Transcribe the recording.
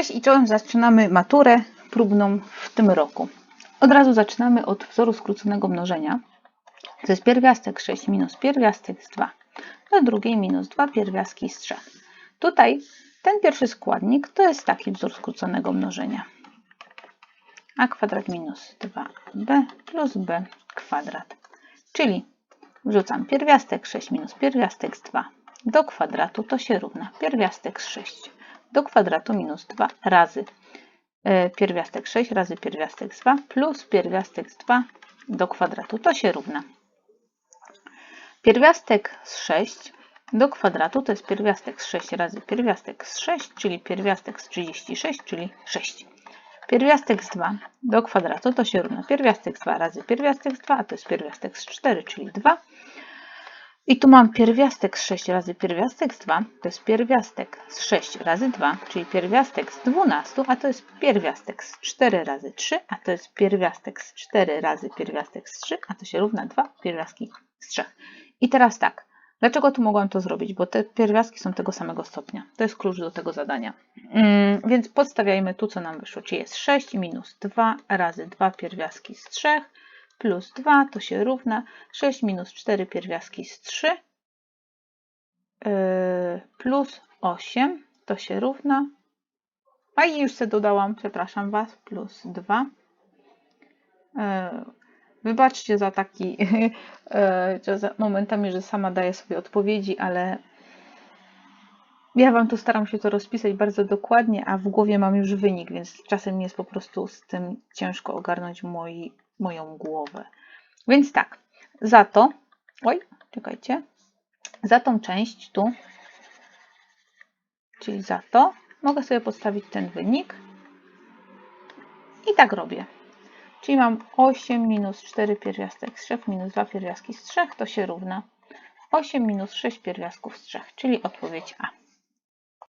Cześć i czołem, zaczynamy maturę próbną w tym roku. Od razu zaczynamy od wzoru skróconego mnożenia. To jest pierwiastek 6 minus pierwiastek z 2. Do drugiej minus 2 pierwiastki z 3. Tutaj ten pierwszy składnik to jest taki wzór skróconego mnożenia. a kwadrat minus 2b plus b kwadrat. Czyli wrzucam pierwiastek 6 minus pierwiastek z 2 do kwadratu, to się równa pierwiastek z 6 do kwadratu minus 2 razy e, pierwiastek 6 razy pierwiastek z 2 plus pierwiastek z 2 do kwadratu. To się równa. Pierwiastek z 6 do kwadratu to jest pierwiastek z 6 razy pierwiastek z 6, czyli pierwiastek z 36, czyli 6. Pierwiastek z 2 do kwadratu to się równa pierwiastek z 2 razy pierwiastek z 2, a to jest pierwiastek z 4, czyli 2. I tu mam pierwiastek z 6 razy pierwiastek z 2, to jest pierwiastek z 6 razy 2, czyli pierwiastek z 12, a to jest pierwiastek z 4 razy 3, a to jest pierwiastek z 4 razy pierwiastek z 3, a to się równa 2 pierwiastki z 3. I teraz tak, dlaczego tu mogłam to zrobić? Bo te pierwiastki są tego samego stopnia. To jest klucz do tego zadania. Mm, więc podstawiajmy tu, co nam wyszło, czyli jest 6 minus 2 razy 2 pierwiastki z 3, plus 2 to się równa 6 minus 4 pierwiastki z 3 yy, plus 8 to się równa, a i już sobie dodałam, przepraszam Was, plus 2. Yy, wybaczcie za taki, za momentami, że sama daję sobie odpowiedzi, ale ja Wam tu staram się to rozpisać bardzo dokładnie, a w głowie mam już wynik, więc czasem jest po prostu z tym ciężko ogarnąć moi, moją głowę. Więc tak, za to, oj, czekajcie, za tą część tu, czyli za to, mogę sobie podstawić ten wynik i tak robię. Czyli mam 8 minus 4 pierwiastek z 3 minus 2 pierwiastki z 3, to się równa 8 minus 6 pierwiastków z 3, czyli odpowiedź A.